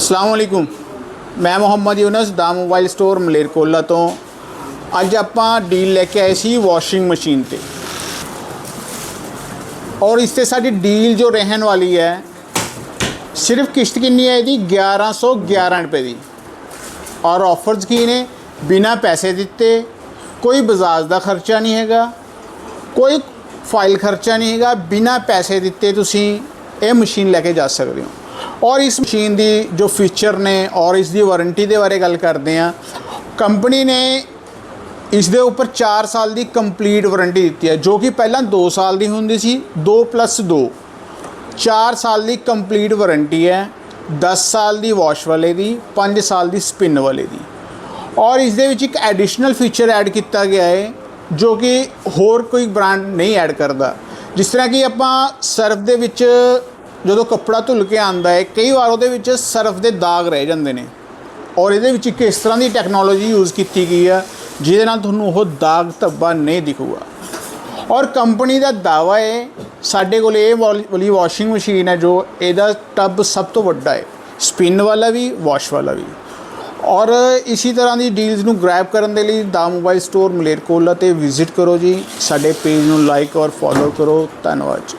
ਅਸਲਾਮ ਵਾਲੇਕੁਮ ਮੈਂ ਮੁਹੰਮਦ ਯੂਨਸ, ਦਾ ਮੋਬਾਈਲ ਸਟੋਰ ਮਲੇਰਕੋਲਾ ਤੋਂ। ਅੱਜ ਆਪਾਂ ਡੀਲ ਲੈ ਕੇ ਆਏ ਸੀ ਵਾਸ਼ਿੰਗ ਮਸ਼ੀਨ ਤੇ। ਔਰ ਇਸ ਤੇ ਸਾਡੀ ਡੀਲ ਜੋ ਰਹਿਣ ਵਾਲੀ ਹੈ, ਸਿਰਫ ਕਿਸ਼ਤ ਕਿੰਨੀ ਹੈ ਇਹਦੀ? 1111 ਰੁਪਏ ਦੀ। ਔਰ ਆਫਰਸ ਕੀ ਨੇ? ਬਿਨਾ ਪੈਸੇ ਦਿੱਤੇ, ਕੋਈ ਬਜਾਜ ਦਾ ਖਰਚਾ ਨਹੀਂ ਹੈਗਾ, ਕੋਈ ਫਾਈਲ ਖਰਚਾ ਨਹੀਂ ਹੈਗਾ, ਬਿਨਾ ਪੈਸੇ ਦਿੱਤੇ ਤੁਸੀਂ ਇਹ ਮਸ਼ੀਨ ਲੈ ਕੇ ਜਾ ਸਕਦੇ ਹੋ। ਔਰ ਇਸ ਮਸ਼ੀਨ ਦੀ ਜੋ ਫੀਚਰ ਨੇ ਔਰ ਇਸ ਦੀ ਵਾਰੰਟੀ ਦੇ ਬਾਰੇ ਗੱਲ ਕਰਦੇ ਆ ਕੰਪਨੀ ਨੇ ਇਸ ਦੇ ਉੱਪਰ 4 ਸਾਲ ਦੀ ਕੰਪਲੀਟ ਵਾਰੰਟੀ ਦਿੱਤੀ ਹੈ, ਜੋ ਕਿ ਪਹਿਲਾਂ 2 ਸਾਲ ਦੀ ਹੁੰਦੀ ਸੀ 2 2 4 ਸਾਲ ਦੀ ਕੰਪਲੀਟ ਵਾਰੰਟੀ ਹੈ 10 ਸਾਲ ਦੀ ਵਾਸ਼ ਵਾਲੇ ਦੀ 5 ਸਾਲ ਦੀ ਸਪਿਨ ਵਾਲੇ ਦੀ। ਔਰ ਇਸ ਦੇ ਵਿੱਚ ਇੱਕ ਐਡੀਸ਼ਨਲ ਫੀਚਰ ਐਡ ਕੀਤਾ ਗਿਆ ਹੈ, ਜੋ ਕਿ ਹੋਰ ਕੋਈ ਬ੍ਰਾਂਡ ਨਹੀਂ ਐਡ ਕਰਦਾ। ਜਿਸ ਤਰ੍ਹਾਂ ਕਿ ਆਪਾਂ ਸਰਫ ਦੇ ਵਿੱਚ ਜਦੋਂ ਕੱਪੜਾ ਧੁੱਲ ਕੇ ਆਂਦਾ ਹੈ, ਕਈ ਵਾਰ ਉਹਦੇ ਵਿੱਚ ਸਰਫ ਦੇ ਦਾਗ ਰਹਿ ਜਾਂਦੇ ਨੇ। ਔਰ ਇਹਦੇ ਵਿੱਚ ਇੱਕ ਇਸ ਤਰ੍ਹਾਂ ਦੀ ਟੈਕਨੋਲੋਜੀ ਯੂਜ਼ ਕੀਤੀ ਗਈ ਆ, ਜਿਹਦੇ ਨਾਲ ਤੁਹਾਨੂੰ ਉਹ ਦਾਗ ਧੱਬਾ ਨਹੀਂ ਦਿਖੂਗਾ। ਔਰ ਕੰਪਨੀ ਦਾ ਦਾਵਾ ਹੈ ਸਾਡੇ ਕੋਲ ਇਹ ਵਾਲ- ਵਾਲੀ ਵਾਸ਼ਿੰਗ ਮਸ਼ੀਨ ਹੈ ਜੋ ਇਹਦਾ ਟੱਬ ਸਭ ਤੋਂ ਵੱਡਾ ਹੈ। ਸਪਿਨ ਵਾਲਾ ਵੀ ਵਾਸ਼ ਵਾਲਾ ਵੀ। ਔਰ ਇਸੇ ਤਰ੍ਹਾਂ ਦੀ ਡੀਲਸ ਨੂੰ ਗ੍ਰੈਬ ਕਰਨ ਦੇ ਲਈ ਦਾ ਮੋਬਾਈਲ ਸਟੋਰ ਮਲੇਰਕੋਲਾ ਤੇ ਵਿਜ਼ਿਟ ਕਰੋ ਜੀ। ਸਾਡੇ ਪੇਜ ਨੂੰ ਲਾਈਕ ਔਰ ਫੋਲੋ ਕਰੋ। ਧੰਨਵਾਦ ਜੀ।